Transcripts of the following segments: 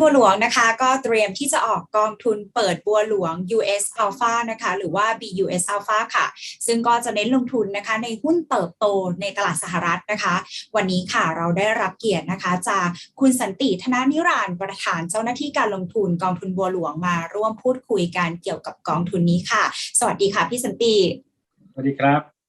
บัวหลวงนะคะ ก็เตรียมที่จะออกกองทุนเปิดบัวหลวง US Alpha นะคะ หรือว่า BUS Alpha ค่ะ ซึ่งก็จะเน้นลงทุนนะคะ ในหุ้นเติบโตในตลาดสหรัฐนะคะ วันนี้ค่ะเราได้รับเกียรตินะคะ จากคุณสันติธนานิรานต์ประธานเจ้าหน้าที่การลงทุนกองทุนบัวหลวงมาร่วมพูดคุยกันเกี่ยวกับกองทุนนี้ค่ะ สวัสดีค่ะพี่สันติ สวัสดีครับ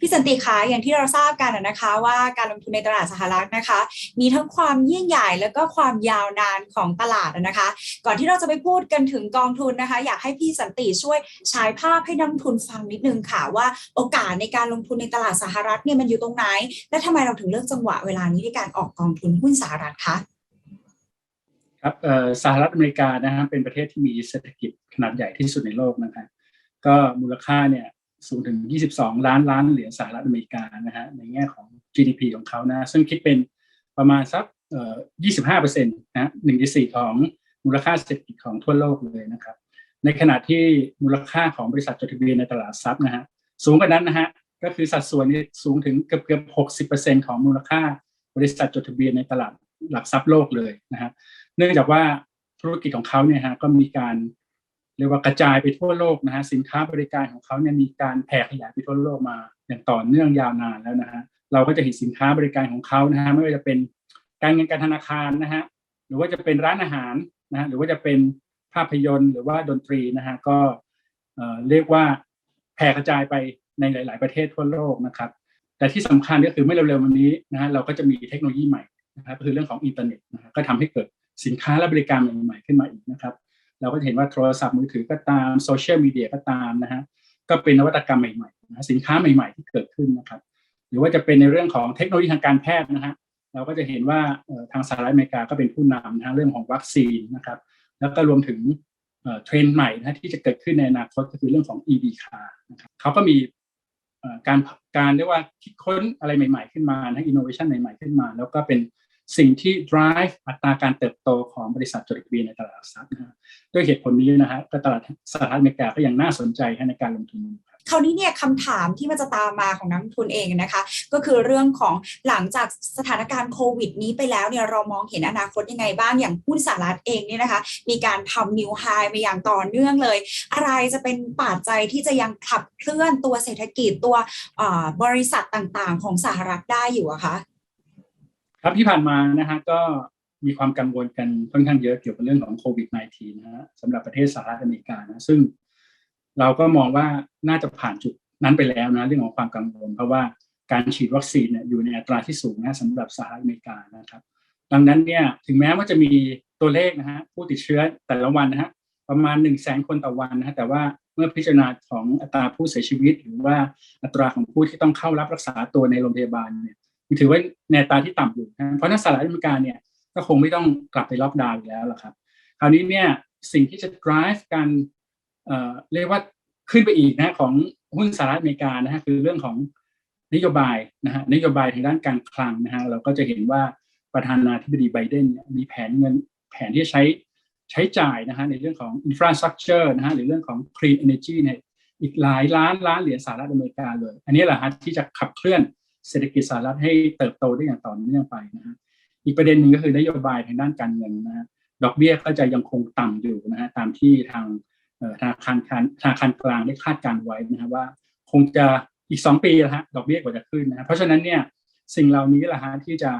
พี่สันติคะอย่างที่เราทราบกันนะคะว่าการลงทุนในตลาดสหรัฐนะคะ มีทั้งความยิ่งใหญ่แล้วก็ความยาวนานของตลาดนะคะ ก่อนที่เราจะไปพูดกันถึงกองทุนนะคะ อยากให้พี่สันติช่วยฉายภาพให้นักลงทุนฟังนิดนึงค่ะว่าโอกาสในการลงทุนในตลาดสหรัฐเนี่ยมันอยู่ตรงไหน และทำไมเราถึงเลือกจังหวะเวลานี้ในการออกกองทุนหุ้นสหรัฐคะครับเออสหรัฐอเมริกานะฮะเป็นประเทศที่มีเศรษฐกิจขนาดใหญ่ที่สุดในโลกนะครับก็มูลค่าเนี่ย สูงถึง 22 ล้านล้านเหรียญสหรัฐอเมริกานะฮะในแง่ของ GDP ของเขานะ ซึ่งคิดเป็นประมาณสักเอ่อ25เปอร์เซ็นต์นะหนึ่งในสี่ของมูลค่าเศรษฐกิจของทั่วโลกเลยนะครับ ในขณะที่มูลค่าของบริษัทจดทะเบียนในตลาดทรัพย์นะฮะสูงกว่านั้นนะฮะก็คือสัดส่วนนี้สูงถึงเกือบเกือบ 60เปอร์เซ็นต์ของมูลค่าบริษัทจดทะเบียนในตลาดหลักทรัพย์โลกเลยนะฮะเนื่องจากว่าธุรกิจของเขาเนี่ยฮะก็มีการ เรียกว่ากระจายไปทั่วโลกนะฮะสินค้าบริการของเขาเนี่ยมีการแผ่ขยายไปทั่วโลกมา อย่างต่อเนื่องยาวนานแล้วนะฮะเราก็จะเห็นสินค้าบริการของเขานะฮะไม่ว่าจะเป็นการเงินการธนาคารนะฮะหรือว่าจะเป็นร้านอาหารนะฮะหรือว่าจะเป็นภาพยนตร์หรือว่าดนตรีนะฮะก็เอ่อเรียกว่าแผ่กระจายไปในหลาย ๆ ประเทศทั่วโลกนะครับ แต่ที่สำคัญก็คือไม่เร็วๆวันนี้นะฮะเราก็จะมีเทคโนโลยีใหม่นะครับก็คือเรื่องของอินเทอร์เน็ตนะฮะก็ทำให้เกิดสินค้าและบริการใหม่ๆขึ้นมาอีกนะครับ เราก็เห็นว่าโทรศัพท์มือถือก็ตามโซเชียลมีเดียก็ตามนะฮะก็เป็นนวัตกรรมใหม่ๆนะสินค้าใหม่ ๆ ที่เกิดขึ้นนะครับหรือว่าจะเป็นในเรื่องของเทคโนโลยีทางการแพทย์นะฮะเราก็จะเห็นว่าทางสหรัฐอเมริกาก็เป็นผู้นำทางเรื่องของวัคซีนนะครับแล้วก็รวมถึงเทรนด์ใหม่นะที่จะเกิดขึ้นในอนาคตก็คือเรื่องของ EV car นะครับเขาก็มีการการเรียกว่าคิดค้นอะไรใหม่ ๆ ขึ้นมานะอินโนเวชันใหม่ ๆ ขึ้นมา แล้วก็เป็น สิ่งที่ drive อัตราการเติบโตของบริษัทจดทะเบียนในตลาดหลักทรัพย์นะฮะด้วยเหตุผลนี้นะฮะก็ตลาดสหรัฐอเมริกาก็ยังน่าสนใจในการลงทุนคราวนี้เนี่ยคำถามที่มันจะตามมาของนักทุนเองนะคะ ก็คือเรื่องของหลังจากสถานการณ์โควิดนี้ไปแล้วเนี่ยเรามองเห็นอนาคตยังไงบ้างอย่างหุ้นสหรัฐเองเนี่ยนะคะ มีการทำนิวไฮมาอย่างต่อเนื่องเลย อะไรจะเป็นปัจจัยที่จะยังขับเคลื่อนตัวเศรษฐกิจตัวบริษัทต่างๆ ของสหรัฐได้อยู่อะคะ ครับที่ผ่านมานะฮะก็มีความกังวลกันค่อนข้างเยอะเกี่ยวกับเรื่องของโควิด -19 นะฮะสำหรับประเทศสหรัฐอเมริกานะซึ่งเราก็มองว่าน่าจะผ่านจุดนั้นไปแล้วนะเรื่องของความกังวล เพราะว่าการฉีดวัคซีนเนี่ยอยู่ในอัตราที่สูงนะสำหรับสหรัฐอเมริกานะครับ ดังนั้นเนี่ยถึงแม้ว่าจะมีตัวเลขนะฮะผู้ติดเชื้อแต่ละวันนะฮะประมาณ1นึ่งแสนคนต่อวันนะฮะแต่ว่าเมื่อพิจารณาของอัตราผู้เสียชีวิต หรือว่าอัตราของผู้ที่ต้องเข้ารับรักษาตัวในโรงพยาบาลเนี่ย ถือว่าในอัตาที่ต่ำอยู่นะเพราะนั้นสหรัฐอเมริกาเนี่ยก็คงไม่ต้องกลับไปล็อกดาวน์อีกแล้วล่ะครับ คราวนี้เนี่ยสิ่งที่จะ drive การเเรียกว่าขึ้นไปอีกนะของหุ้นสหรัฐอเมริกานะฮะคือเรื่องของนโยบายนะฮะนโยบายทางด้านการคลังนะฮะเราก็จะเห็นว่าประธานาธิบดีไบเดนมีแผนเงินแผนที่จะใช้ใช้จ่ายนะฮะในเรื่องของ infrastructure นะฮะหรือเรื่องของ clean energy เนี่ยอีกหลายล้านล้านเหรียญสหรัฐอเมริกาเลย อันนี้แหละฮะที่จะขับเคลื่อน เศรษฐกิจสหรัฐให้เติบโตได้อย่างต่อเนื่องไปนะฮะอีกประเด็นหนึ่งก็คือนโยบายทางด้านการเงินนะฮะดอกเบี้ยก็จะยังคงต่ำอยู่นะฮะตามที่ทางธนาคารธนาคารกลางได้คาดการไว้นะครับว่า คงจะอีก 2 ปีนะฮะดอกเบี้ยกว่าจะขึ้นนะะเพราะฉะนั้นเนี่ยสิ่งเหล่านี้แหละฮะที่จะ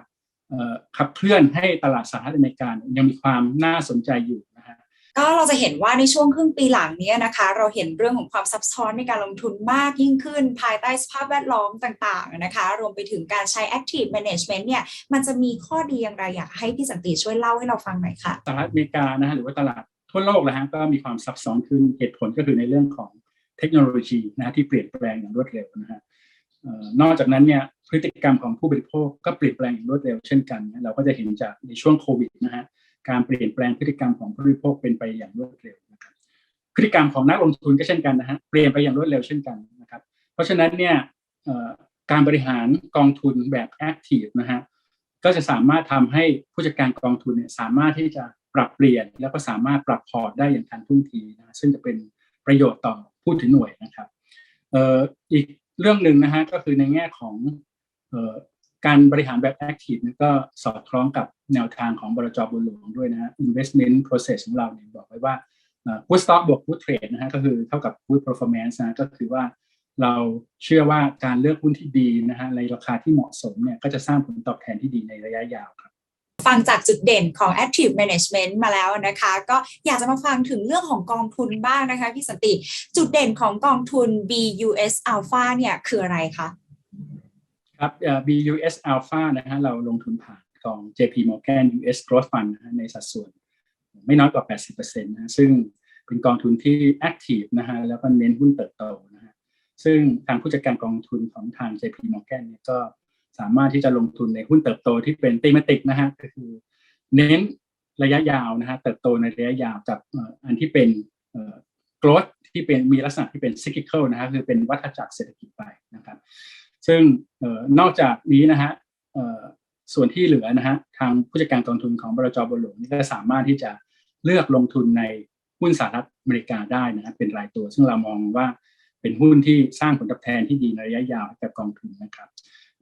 ขับเคลื่อนให้ตลาดสหรัฐอเมริกายังมีความน่าสนใจอยู่นะฮะ ก็เราจะเห็นว่าในช่วงครึ่งปีหลังนี้นะคะ เราเห็นเรื่องของความซับซ้อนในการลงทุนมากยิ่งขึ้น ภายใต้สภาพแวดล้อมต่างๆนะคะ รวมไปถึงการใช้ active management เนี่ยมันจะมีข้อดีอย่างไรอยากให้พี่สันติช่วยเล่าให้เราฟังหน่อยค่ะสหรัฐอเมริกานะฮะหรือว่าตลาดทั่วโลกนะฮะก็มีความซับซ้อนขึ้นเหตุผลก็คือในเรื่องของเทคโนโลยีนะฮะที่เปลี่ยนแปลงอย่างรวดเร็วนะฮะนอกจากนั้นเนี่ยพฤติกรรมของผู้บริโภคก็เปลี่ยนแปลงอย่างรวดเร็วเช่นกัน เราก็จะเห็นจากในช่วงโควิดนะฮะ การเปลี่ยนแปลงพฤติกรรมของผู้บริโภคเป็นไปอย่างรวดเร็วนะครับพฤติกรรมของนักลงทุนก็เช่นกันนะฮะเปลี่ยนไปอย่างรวดเร็วเช่นกันนะครับ เพราะฉะนั้นเนี่ยการบริหารกองทุนแบบแอคทีฟนะฮะก็จะสามารถทำให้ผู้จัดการกองทุนเนี่ยสามารถที่จะปรับเปลี่ยน แล้วก็สามารถปรับพอร์ตได้อย่างทันท่วงทีนะซึ่งจะเป็นประโยชน์ต่อผู้ถือหน่วยนะครับอ,อ,อีกเรื่องหนึ่งนะฮะก็คือในแง่ของ การบริหารแบบ active นี่ก็สอดคล้องกับแนวทางของบรจบุญหลวงด้วยนะฮะ investment process ของเราเนี่ยบอกไว้ว่า good stock บวก good trade นะฮะก็คือเท่ากับ good performance นะก็คือว่าเราเชื่อว่าการเลือกหุ้นที่ดีนะฮะในราคาที่เหมาะสมเนี่ยก็จะสร้างผลตอบแทนที่ดีในระยะยาวครับฟังจากจุดเด่นของ active management มาแล้วนะคะ ก็อยากจะมาฟังถึงเรื่องของกองทุนบ้างนะคะพี่สันติ จุดเด่นของกองทุน BUS Alpha เนี่ยคืออะไรคะ ครับ BUS Alpha นะฮะเราลงทุนผ่านกอง JP Morgan US Growth Fund นะฮะในสัดส่วน ไม่น้อยกว่า 80%นะซึ่งเป็นกองทุนที่ active นะฮะแล้วก็เน้นหุ้นเติบโตนะฮะซึ่งทางผู้จัดการกองทุนของทาง JP Morgan เนี่ยก็สามารถที่จะลงทุนในหุ้นเติบโตที่เป็นตีมติกนะฮะก็คือ เน้นระยะยาวนะฮะเติบโตในระยะยาวกับอันที่เป็น growth ที่เป็นมีลักษณะที่เป็น cyclical นะฮะคือเป็นวัฏจักรเศรษฐกิจไปนะครับ ซึ่งนอกจากนี้นะฮะส่วนที่เหลือนะฮะทางผู้จัดการกองทุนของบรจบหลวงก็สามารถที่จะเลือกลงทุนในหุ้นสหรัฐอเมริกาได้นะฮะเป็นรายตัว ซึ่งเรามองว่าเป็นหุ้นที่สร้างผลตอบแทนที่ดีในระยะยาวกับกองทุนนะครับ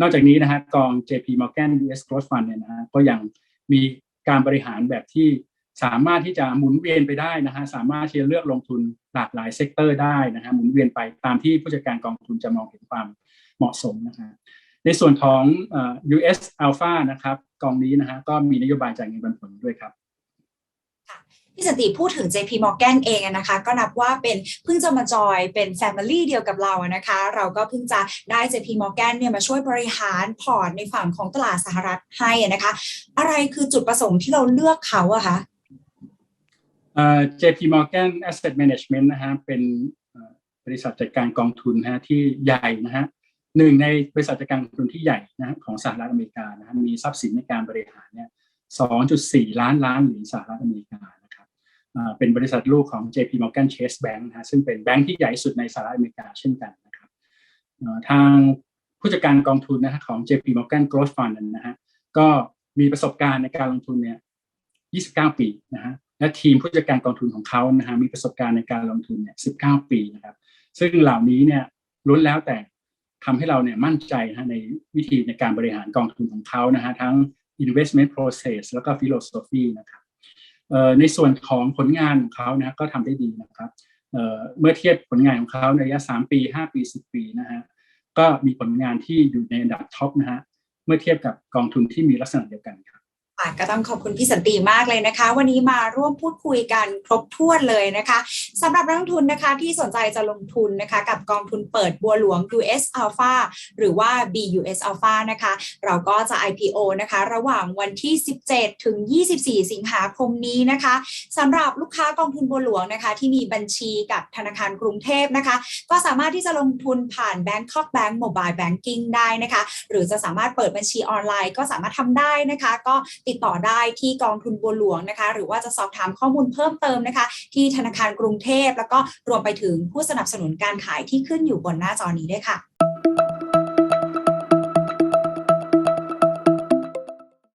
นอกจากนี้นะฮะกอง JP Morgan US Growth Fund เนี่ยนะฮะก็ยังมีการบริหารแบบที่สามารถที่จะหมุนเวียนไปได้นะฮะสามารถที่จะเลือกลงทุนหลากหลายเซกเตอร์ได้นะฮะหมุนเวียนไปตามที่ผู้จัดการกองทุนจะมองเห็นความ เหมาะสมนะฮะในส่วนของ US Alpha นะครับกองนี้นะฮะก็มีนโยบายจ่ายเงินปันผลด้วยครับพี่สันติพูดถึง JP Morgan เองนะคะ ก็นับว่าเป็นเพิ่งจะมาจอยเป็น Family เดียวกับเรานะคะ เราก็เพิ่งจะได้ JP Morgan เนี่ยมาช่วยบริหารพอร์ตในฝั่งของตลาดสหรัฐให้นะคะ อะไรคือจุดประสงค์ที่เราเลือกเขาอะคะ JP Morgan Asset Management นะฮะเป็นบริษัทจัดการกองทุนนะฮะที่ใหญ่นะฮะ หนึ่งในบริษัทจัดการกองทุนที่ใหญ่นะของสหรัฐอเมริกานะมีทรัพย์สินในการบริหารเนี่ย2.4 ล้านล้านเหรียญสหรัฐอเมริกานะครับเป็นบริษัทลูกของ JP Morgan Chase Bank นะฮะซึ่งเป็นแบงค์ที่ใหญ่สุดในสหรัฐอเมริกาเช่นกันนะครับทางผู้จัดการกองทุนนะฮะของ JP Morgan Growth Fund นะฮะก็มีประสบการณ์ในการลงทุนเนี่ย 29 ปีนะฮะและทีมผู้จัดการกองทุนของเขานะฮะมีประสบการณ์ในการลงทุนเนี่ย 19 ปีนะครับ ซึ่งเหล่านี้เนี่ยล้วนแล้วแต่ ทำให้เราเนี่ยมั่นใจนะในวิธีในการบริหารกองทุนของเขานะฮะทั้ง investment process แล้วก็ philosophy นะครับในส่วนของผลงานของเขานะก็ทำได้ดีนะครับเมื่อเทียบผลงานของเขาในระยะ 3 ปี 5 ปี 10 ปีนะฮะก็มีผลงานที่อยู่ในอันดับท็อปนะฮะเมื่อเทียบกับกองทุนที่มีลักษณะเดียวกันครับ ก็ต้องขอบคุณพี่สันติมากเลยนะคะ วันนี้มาร่วมพูดคุยกันครบถ้วนเลยนะคะสำหรับนักลงทุนนะคะที่สนใจจะลงทุนนะคะ กับกองทุนเปิดบัวหลวง US Alpha หรือว่า BUS Alpha นะคะ เราก็จะ IPO นะคะ ระหว่างวันที่ 17 ถึง 24 สิงหาคมนี้นะคะสำหรับลูกค้ากองทุนบัวหลวงนะคะ ที่มีบัญชีกับธนาคารกรุงเทพนะคะ ก็สามารถที่จะลงทุนผ่าน Bangkok Bank Mobile Banking ได้นะคะ หรือจะสามารถเปิดบัญชีออนไลน์ ก็สามารถทำได้นะคะ ก็ติดต่อได้ที่กองทุนบัวหลวงนะคะ หรือว่าจะสอบถามข้อมูลเพิ่มเติมนะคะ ที่ธนาคารกรุงเทพ แล้วก็รวมไปถึงผู้สนับสนุนการขายที่ขึ้นอยู่บนหน้าจอนี้ด้วยค่ะ